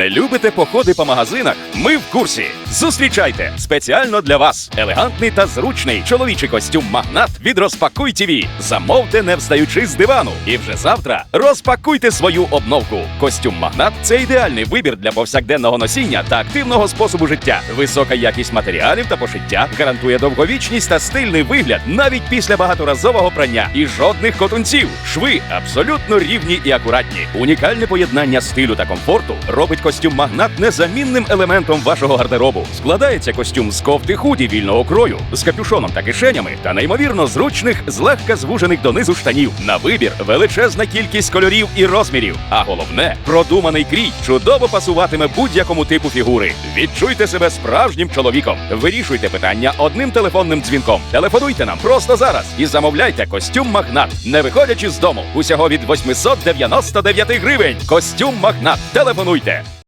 Не любите походи по магазинах? Ми в курсі. Зустрічайте спеціально для вас елегантний та зручний чоловічий костюм Магнат від Розпакуй ТВ. Замовте, не встаючи з дивану. І вже завтра розпакуйте свою обновку. Костюм Магнат це ідеальний вибір для повсякденного носіння та активного способу життя. Висока якість матеріалів та пошиття гарантує довговічність та стильний вигляд навіть після багаторазового прання. І жодних котунців. Шви абсолютно рівні і акуратні. Унікальне поєднання стилю та комфорту робить костюм Магнат незамінним елементом вашого гардеробу. Складається костюм з кофти худі вільного крою, з капюшоном та кишенями та неймовірно зручних, злегка звужених донизу штанів. На вибір величезна кількість кольорів і розмірів. А головне, продуманий крій чудово пасуватиме будь-якому типу фігури. Відчуйте себе справжнім чоловіком. Вирішуйте питання одним телефонним дзвінком. Телефонуйте нам просто зараз і замовляйте костюм Магнат, не виходячи з дому. Усього від 899 гривень. Костюм Магнат. Телефонуйте.